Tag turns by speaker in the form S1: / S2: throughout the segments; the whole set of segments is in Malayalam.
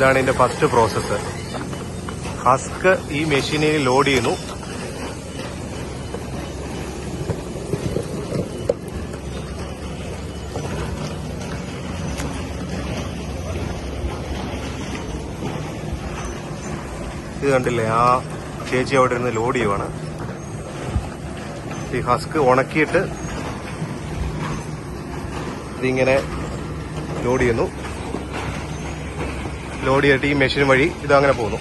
S1: ഇതാണ് ഇതിന്റെ ഫസ്റ്റ് പ്രോസസ്സ് ഹസ്ക് ഈ മെഷീനിൽ ലോഡ് ചെയ്യുന്നു. ഇത് കണ്ടില്ലേ ആ ചേച്ചി അവിടെ ഇരുന്ന് ലോഡ് ചെയ്യുവാണ്. ഈ ഹസ്ക് ഉണക്കിയിട്ട് ഇതിങ്ങനെ ലോഡ് ചെയ്യുന്നു. ലോഡ് ചെയ്തിട്ട് ഈ മെഷീൻ വഴി ഇതങ്ങനെ പോകുന്നു.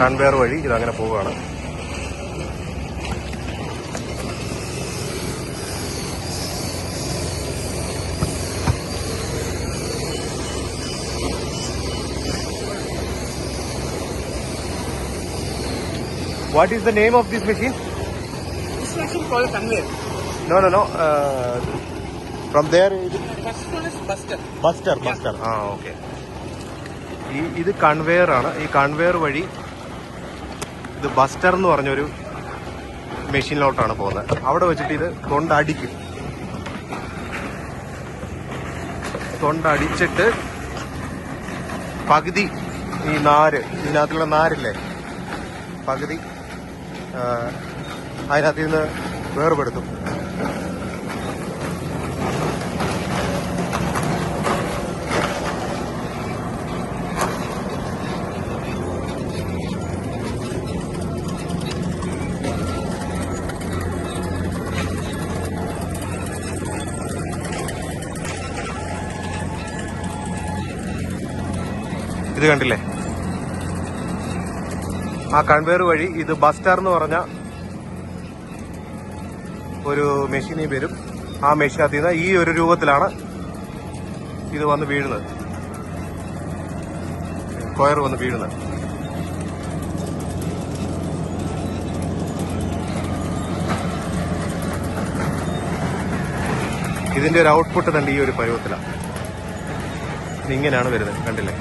S1: കൺവെയർ വഴി ഇതങ്ങനെ പോവുകയാണ്. What is the name of this machine
S2: This machine called conveyor.
S1: No no no from
S2: buster.
S1: Buster buster ആ ഓക്കെ ഈ ഇത് കൺവെയർ ആണ്. ഈ കൺവെയർ വഴി ഇത് ബസ്റ്റർ എന്ന് പറഞ്ഞൊരു മെഷീനിലോട്ടാണ് പോകുന്നത്. അവിടെ വെച്ചിട്ട് ഇത് തൊണ്ടടിക്കും. തൊണ്ടടിച്ചിട്ട് പകുതി ഈ നാര് ഇതിനകത്തുള്ള നാരില്ലേ? പകുതി അതിനകത്ത് നിന്ന് വേർപെടുത്തും. ഇത് കണ്ടില്ലേ? ആ കൺവെയർ വഴി ഇത് ബസ്റ്റർ എന്ന് പറഞ്ഞ ഒരു മെഷീനിൽ വരും. ആ മെഷീനകത്ത് നിന്ന് ഈ ഒരു രൂപത്തിലാണ് ഇത് വന്ന് വീഴുന്നത്. കൊയർ വന്ന് വീഴുന്നത്. ഇതിന്റെ ഒരു ഔട്ട്പുട്ട് തന്നെ ഈ ഒരു പരുവത്തിലാണ്. ഇങ്ങനെയാണ് വരുന്നത്. കണ്ടില്ലേ?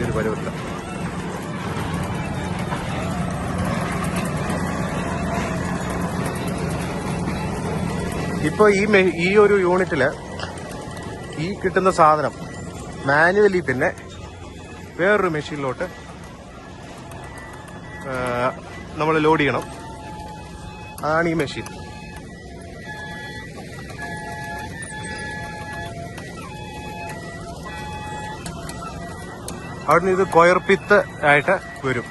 S1: ഈ പരിവർത്തനം ഇപ്പോൾ ഇപ്പൊ ഈ ഈ ഒരു യൂണിറ്റിൽ ഈ കിട്ടുന്ന സാധനം മാനുവലി പിന്നെ വേറൊരു മെഷീനിലോട്ട് നമ്മൾ ലോഡ് ചെയ്യണം അതാണ് ഈ മെഷീൻ. അവിടുന്ന് ഇത് കൊയർപ്പിത്ത് ആയിട്ട് വരും.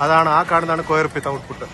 S1: അതാണ് ആ കാണുന്നതാണ് കൊയർപ്പിത്ത് ഔട്ട്പുട്ട്